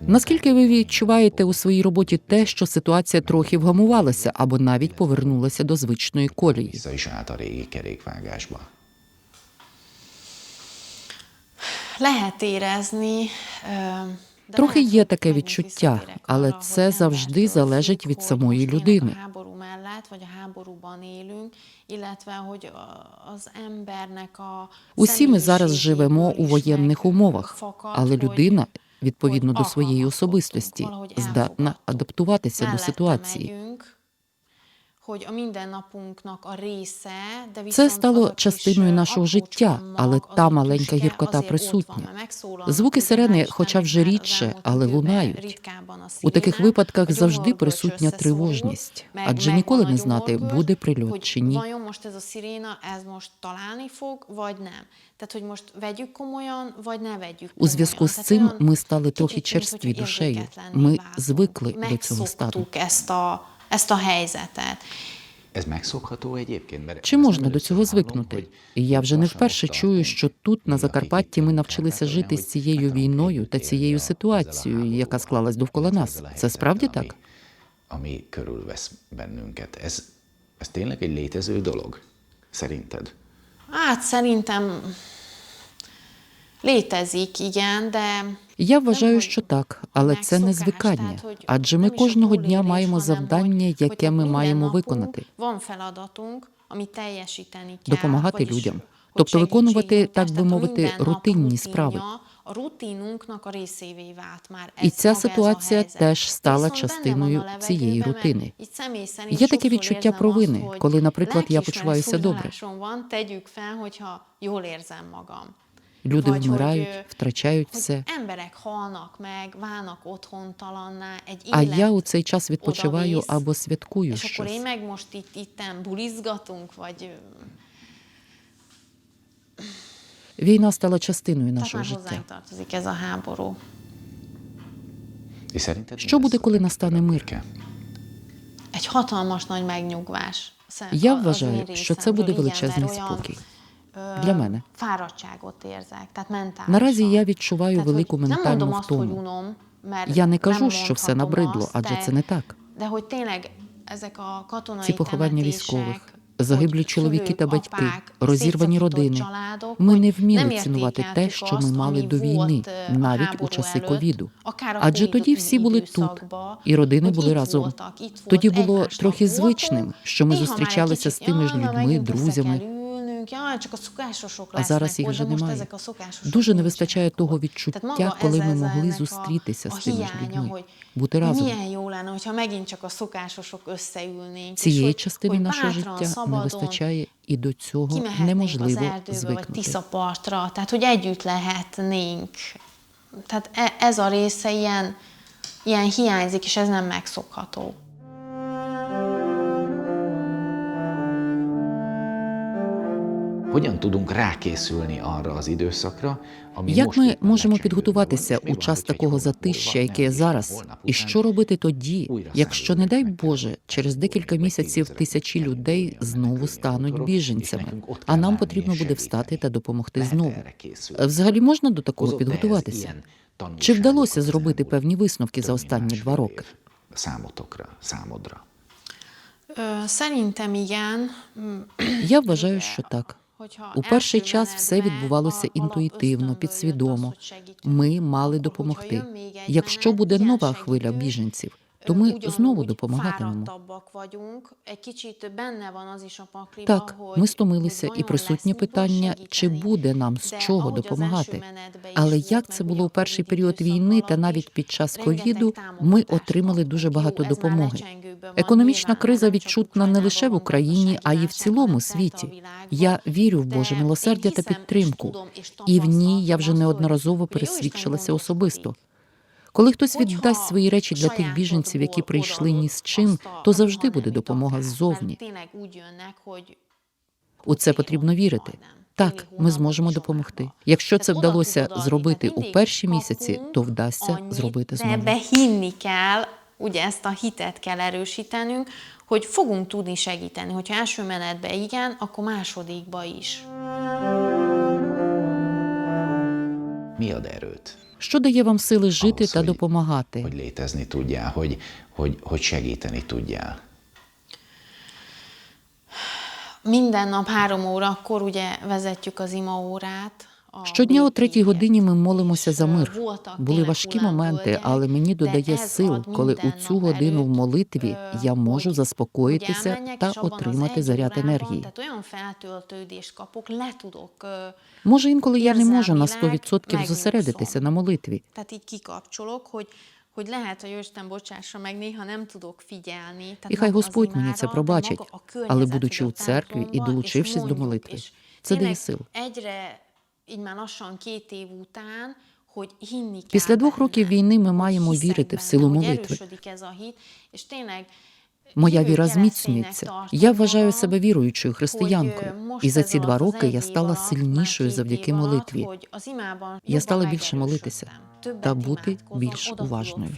Наскільки ви відчуваєте у своїй роботі те, що ситуація трохи вгамувалася або навіть повернулася до звичної колії? Lehet érezni. Трохи є таке відчуття, але це завжди залежить від самої людини. Усі ми зараз живемо у воєнних умовах, але людина, відповідно до своєї особистості, здатна адаптуватися до ситуації. megyünk, hogy a mindennapunknak a része, de Це стало частиною нашого життя, але та маленька гіркота присутня. Звуки сирени, хоча вже рідше, але лунають. У таких випадках завжди присутня тривожність, адже ніколи не знати, буде прильот чи ні. У зв'язку з цим ми стали трохи черстві душею. Ми звикли до цього стану. Ezt a, helyzetet. Ez megszokható egyébként? Mert Чи можна до цього звикнути? І я вже не вперше чую, що тут, на Закарпатті, ми навчилися жити з цією війною та цією ситуацією, яка склалась довкола нас. Це справді так? Ami, ami körülvesz bennünket. Ez, ez tényleg egy létező dolog? Szerinted? Hát szerintem létezik, igen, de Я вважаю, що так, але це не звикання, адже ми кожного дня маємо завдання, яке ми маємо виконати. допомагати людям, тобто виконувати, так би мовити, рутинні справи. І ця ситуація теж стала частиною цієї рутини. Є таке відчуття провини, коли, наприклад, я почуваюся добре. Люди вмирають, втрачають все. А я у цей час відпочиваю або святкую щось. Війна стала частиною нашого життя. Що буде, коли настане мир? Я вважаю, що це буде величезний спокій. Для мене. Наразі я відчуваю велику ментальну втому. Я не кажу, що все набридло, адже це не так. Ці поховання військових, загиблі чоловіки та батьки, розірвані родини. Ми не вміли цінувати те, що ми мали до війни, е, навіть у часи ковіду. Адже тоді всі були тут, і родини були разом. Тоді було трохи звичним, що ми зустрічалися з тими ж людьми, друзями. А зараз їх вже немає. Дуже не вистачає того відчуття, коли ми могли зустрітися з тими ж людьми, бути разом. Цієї частини нашого життя не вистачає, і до цього неможливо звикнути. Tehát. E- ez a része ilyen, ilyen hiányzik, és ez nem megszokható. Hogyan tudunk rákészülni arra az időszakra, ami Як ми можемо підготуватися у час такого затища, яке зараз? І що робити тоді, якщо, не дай Боже, через декілька місяців тисячі людей знову стануть біженцями, а нам потрібно буде встати та допомогти знову? Взагалі можна до такого підготуватися? Чи вдалося зробити певні висновки за останні два роки? igen. Mm, Я вважаю, що так. У перший час все відбувалося інтуїтивно, підсвідомо. Ми мали допомогти. Якщо буде нова хвиля біженців, то ми знову допомагатимемо. Так, ми стомилися, і присутнє питання, чи буде нам з чого допомагати. Але як це було у перший період війни та навіть під час ковіду, ми отримали дуже багато допомоги. Економічна криза відчутна не лише в Україні, а й в цілому світі. Я вірю в Боже милосердя та підтримку, і в ній я вже неодноразово пересвідчилася особисто. Коли хтось віддасть свої речі для тих біженців, які прийшли ні з чим, то завжди буде допомога ззовні. У це потрібно вірити. Так, ми зможемо допомогти. Якщо це вдалося зробити у перші місяці, то вдасться зробити знову. ebbe hinni kell, ugye ezt a hitet kell erősítenünk, hogy fogunk tudni segíteni. Hogyha első menetben igen, akkor másodikba is. Mi ad erőt? Що дає вам сили жити Ahhoz, та hogy- допомагати? Hogy létezni tudjál, hogy, hogy, hogy segíteni tudjál. Minden nap három órakor ugye vezetjük az ima órát. a Щодня о третій годині ми молимося за мир. Були важкі моменти, але мені додає сил, коли у цю годину в молитві я можу заспокоїтися та отримати заряд енергії. Може, інколи я не можу на érzelmileg 100% megnyugszom. зосередитися на молитві. Hogy, lehet, hogy Isten bocsássa meg, néha nem І хай Господь мені це пробачить, але будучи у церкві і долучившись до молитви, це дає сил. Після двох років війни ми маємо вірити в силу молитви. Моя віра зміцнюється. Я вважаю себе віруючою християнкою, і за ці два роки я стала сильнішою завдяки молитві. Я стала більше молитися та бути більш уважною.